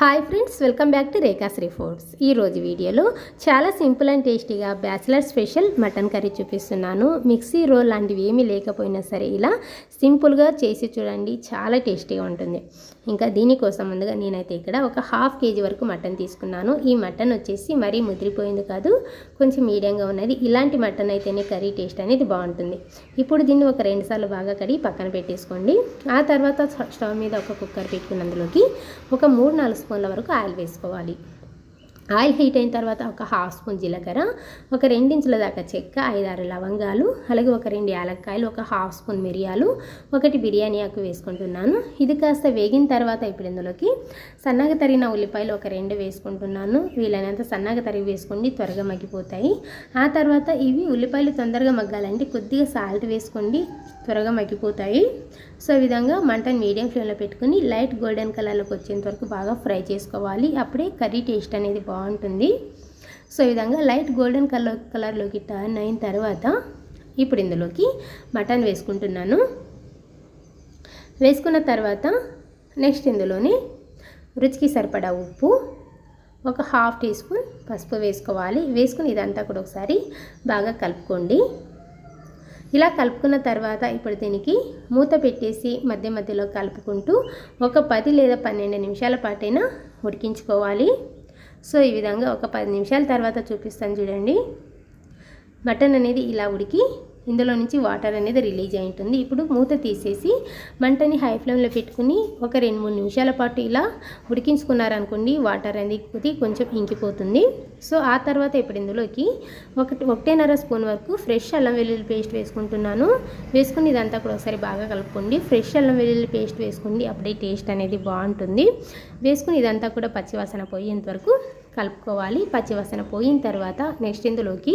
Hi friends welcome back to Rekhasri foods ఈరోజు వీడియోలో చాలా సింపుల్ అండ్ టేస్టీగా బ్యాచిలర్ స్పెషల్ మటన్ కర్రీ చూపిస్తున్నాను. మిక్సీ రోల్ లాంటివి ఏమీ లేకపోయినా సరే ఇలా సింపుల్గా చేసి చూడండి చాలా టేస్టీగా ఉంటుంది. ఇంకా దీనికోసం ముందుగా నేనైతే ఇక్కడ ఒక హాఫ్ కేజీ వరకు మటన్ తీసుకున్నాను. ఈ మటన్ వచ్చేసి మరీ ముదిరిపోయింది కాదు కొంచెం మీడియంగా ఉన్నది. ఇలాంటి మటన్ అయితేనే కర్రీ టేస్ట్ అనేది బాగుంటుంది. ఇప్పుడు దీన్ని ఒక రెండుసార్లు బాగా కడిగి పక్కన పెట్టేసుకోండి. ఆ తర్వాత స్టవ్ మీద ఒక కుక్కర్ పెట్టుకున్నందులోకి ఒక మూడు నాలుగు స్పూన్ల వరకు ఆయిల్ వేసుకోవాలి. ఆయిల్ హీట్ అయిన తర్వాత ఒక హాఫ్ స్పూన్ జీలకర్ర ఒక రెండించుల దాకా చెక్క ఐదారు లవంగాలు అలాగే ఒక రెండు యాలక్కాయలు ఒక హాఫ్ స్పూన్ మిరియాలు ఒకటి బిర్యానీ ఆకు వేసుకుంటున్నాను. ఇది కాస్త వేగిన తర్వాత ఇప్పుడు ఇందులోకి సన్నగా తరిగిన ఉల్లిపాయలు ఒక రెండు వేసుకుంటున్నాను. వీలైనంత సన్నగా తరిగి వేసుకోండి త్వరగా మగ్గిపోతాయి. ఆ తర్వాత ఇవి ఉల్లిపాయలు తొందరగా మగ్గాలంటే కొద్దిగా సాల్ట్ వేసుకోండి త్వరగా మగ్గిపోతాయి. సో ఈ విధంగా మంటని మీడియం ఫ్లేమ్లో పెట్టుకుని లైట్ గోల్డెన్ కలర్లోకి వచ్చేంత వరకు బాగా ఫ్రై చేసుకోవాలి. అప్పుడే కర్రీ టేస్ట్ అనేది బాగుంటుంది. బాగుంటుంది. సో ఈ విధంగా లైట్ గోల్డెన్ కలర్ కలర్లోకి టర్న్ అయిన తర్వాత ఇప్పుడు ఇందులోకి మటన్ వేసుకుంటున్నాను. వేసుకున్న తర్వాత నెక్స్ట్ ఇందులోని రుచికి సరిపడా ఉప్పు ఒక హాఫ్ టీ స్పూన్ పసుపు వేసుకోవాలి. వేసుకుని ఇదంతా కూడా ఒకసారి బాగా కలుపుకోండి. ఇలా కలుపుకున్న తర్వాత ఇప్పుడు దీనికి మూత పెట్టేసి మధ్య మధ్యలో కలుపుకుంటూ ఒక పది లేదా పన్నెండు నిమిషాల పాటైనా ఉడికించుకోవాలి. సో ఈ విధంగా ఒక పది నిమిషాల తర్వాత చూపిస్తాను చూడండి. మటన్ అనేది ఇలా ఉడికి ఇందులో నుంచి వాటర్ అనేది రిలీజ్ అయి ఉంటుంది. ఇప్పుడు మూత తీసేసి మంటని హై ఫ్లేమ్లో పెట్టుకుని ఒక రెండు మూడు నిమిషాల పాటు ఇలా ఉడికించుకున్నారనుకోండి వాటర్ అనేది కొంచెం ఇంకిపోతుంది. సో ఆ తర్వాత ఇప్పుడు ఇందులోకి ఒకటి ఒకటేన్నర స్పూన్ వరకు ఫ్రెష్ అల్లం వెల్లుల్లి పేస్ట్ వేసుకుంటున్నాను. వేసుకుని ఇదంతా కూడా ఒకసారి బాగా కలుపుకోండి. ఫ్రెష్ అల్లం వెల్లుల్లి పేస్ట్ వేసుకోండి. అప్పుడే టేస్ట్ అనేది బాగుంటుంది. వేసుకుని ఇదంతా కూడా పచ్చివాసన పోయేంత వరకు కలుపుకోవాలి. పచ్చివాసన పోయిన తర్వాత నెక్స్ట్ ఇందులోకి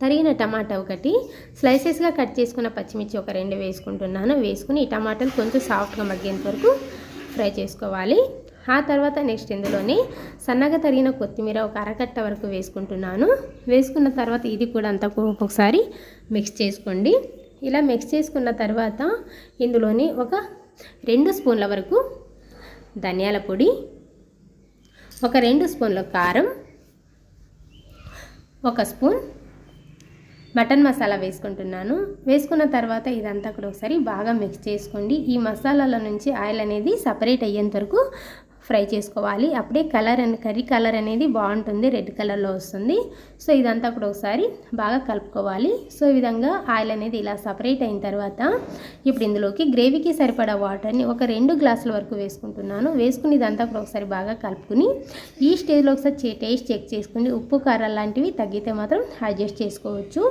తరిగిన టమాటా ఒకటి స్లైసెస్గా కట్ చేసుకున్న పచ్చిమిర్చి ఒక రెండు వేసుకుంటున్నాను. వేసుకుని ఈ టమాటాలు కొంచెం సాఫ్ట్గా మగ్గేంత వరకు ఫ్రై చేసుకోవాలి. ఆ తర్వాత నెక్స్ట్ ఇందులోనే సన్నగా తరిగిన కొత్తిమీర ఒక అరకట్ట వరకు వేసుకుంటున్నాను. వేసుకున్న తర్వాత ఇది కూడా అంతా ఒకసారి మిక్స్ చేసుకోండి. ఇలా మిక్స్ చేసుకున్న తర్వాత ఇందులోని ఒక రెండు స్పూన్ల వరకు ధనియాల పొడి ఒక రెండు స్పూన్ల కారం ఒక స్పూన్ మటన్ మసాలా వేసుకుంటున్నాను. వేసుకున్న తర్వాత ఇదంతా కూడా ఒకసారి బాగా మిక్స్ చేసుకోండి. ఈ మసాలాల నుంచి ఆయిల్ అనేది సపరేట్ అయ్యేంత వరకు ఫ్రై చేసుకోవాలి. అప్పుడే కలర్ అని కర్రీ కలర్ అనేది బాగుంటుంది. రెడ్ కలర్లో వస్తుంది. సో ఇదంతా కూడా ఒకసారి బాగా కలుపుకోవాలి. సో ఈ విధంగా ఆయిల్ అనేది ఇలా సపరేట్ అయిన తర్వాత ఇప్పుడు ఇందులోకి గ్రేవీకి సరిపడా వాటర్ని ఒక రెండు గ్లాసుల వరకు వేసుకుంటున్నాను. వేసుకుని ఇదంతా కూడా ఒకసారి బాగా కలుపుకుని ఈ స్టేజ్లో ఒకసారి టేస్ట్ చెక్ చేసుకుని ఉప్పు కారాలు లాంటివి తగ్గితే మాత్రం అడ్జస్ట్ చేసుకోవచ్చు.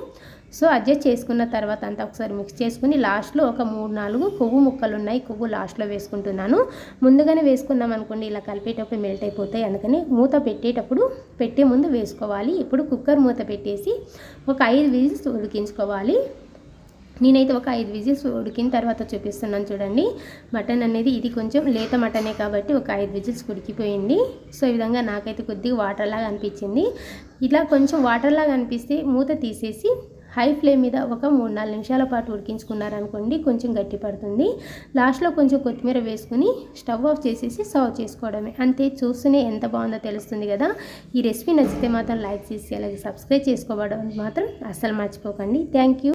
సో అడ్జస్ట్ చేసుకున్న తర్వాత అంతా ఒకసారి మిక్స్ చేసుకుని లాస్ట్లో ఒక మూడు నాలుగు కొవ్వు ముక్కలు ఉన్నాయి కొవ్వు లాస్ట్లో వేసుకుంటున్నాను. ముందుగానే వేసుకుందాం అనుకోండి ఇలా కలిపేటప్పుడు మెల్ట్ అయిపోతాయి. అందుకని మూత పెట్టేటప్పుడు పెట్టే ముందు వేసుకోవాలి. ఇప్పుడు కుక్కర్ మూత పెట్టేసి ఒక ఐదు విజిల్స్ ఉడికించుకోవాలి. నేనైతే ఒక ఐదు విజిల్స్ ఉడికిన తర్వాత చూపిస్తున్నాను చూడండి. మటన్ అనేది ఇది కొంచెం లేత మటనే కాబట్టి ఒక ఐదు విజిల్స్ ఉడికిపోయింది. సో ఈ విధంగా నాకైతే కొద్దిగా వాటర్ లాగా అనిపించింది. ఇలా కొంచెం వాటర్లాగా అనిపిస్తే మూత తీసేసి హై ఫ్లేమ్ మీద ఒక మూడు నాలుగు నిమిషాల పాటు ఉడికించుకున్నారనుకోండి కొంచెం గట్టి పడుతుంది. లాస్ట్లో కొంచెం కొత్తిమీర వేసుకుని స్టవ్ ఆఫ్ చేసేసి సర్వ్ చేసుకోవడమే. అంతే చూస్తూనే ఎంత బాగుందో తెలుస్తుంది కదా. ఈ రెసిపీ నచ్చితే మాత్రం లైక్ చేసి అలాగే సబ్స్క్రైబ్ చేసుకోవడం మాత్రం అస్సలు మర్చిపోకండి. Thank you.